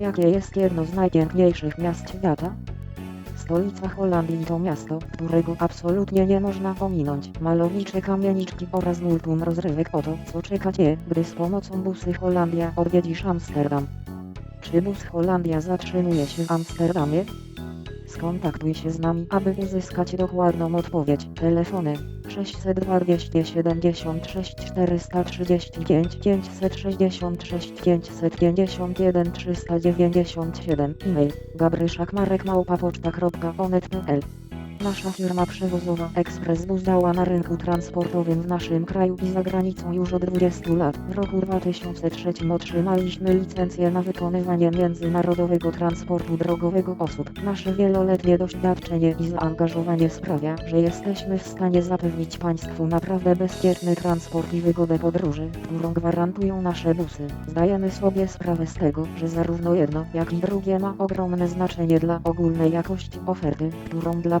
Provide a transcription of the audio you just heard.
Jakie jest jedno z najpiękniejszych miast świata? Stolica Holandii to miasto, którego absolutnie nie można pominąć. Malowicze kamieniczki oraz multum rozrywek o to, co czeka Cię, gdy z pomocą busy Holandia odwiedzisz Amsterdam. Czy bus Holandia zatrzymuje się w Amsterdamie? Skontaktuj się z nami, aby uzyskać dokładną odpowiedź. Telefony 602 276 435 566 551 397 e-mail gabryszakmarek.małpa.poczta.onet.pl Nasza firma przewozowa Express Bus działa na rynku transportowym w naszym kraju i za granicą już od 20 lat. W roku 2003 otrzymaliśmy licencję na wykonywanie międzynarodowego transportu drogowego osób. Nasze wieloletnie doświadczenie i zaangażowanie sprawia, że jesteśmy w stanie zapewnić Państwu naprawdę bezpieczny transport i wygodę podróży, którą gwarantują nasze busy. Zdajemy sobie sprawę z tego, że zarówno jedno, jak i drugie ma ogromne znaczenie dla ogólnej jakości oferty, którą dla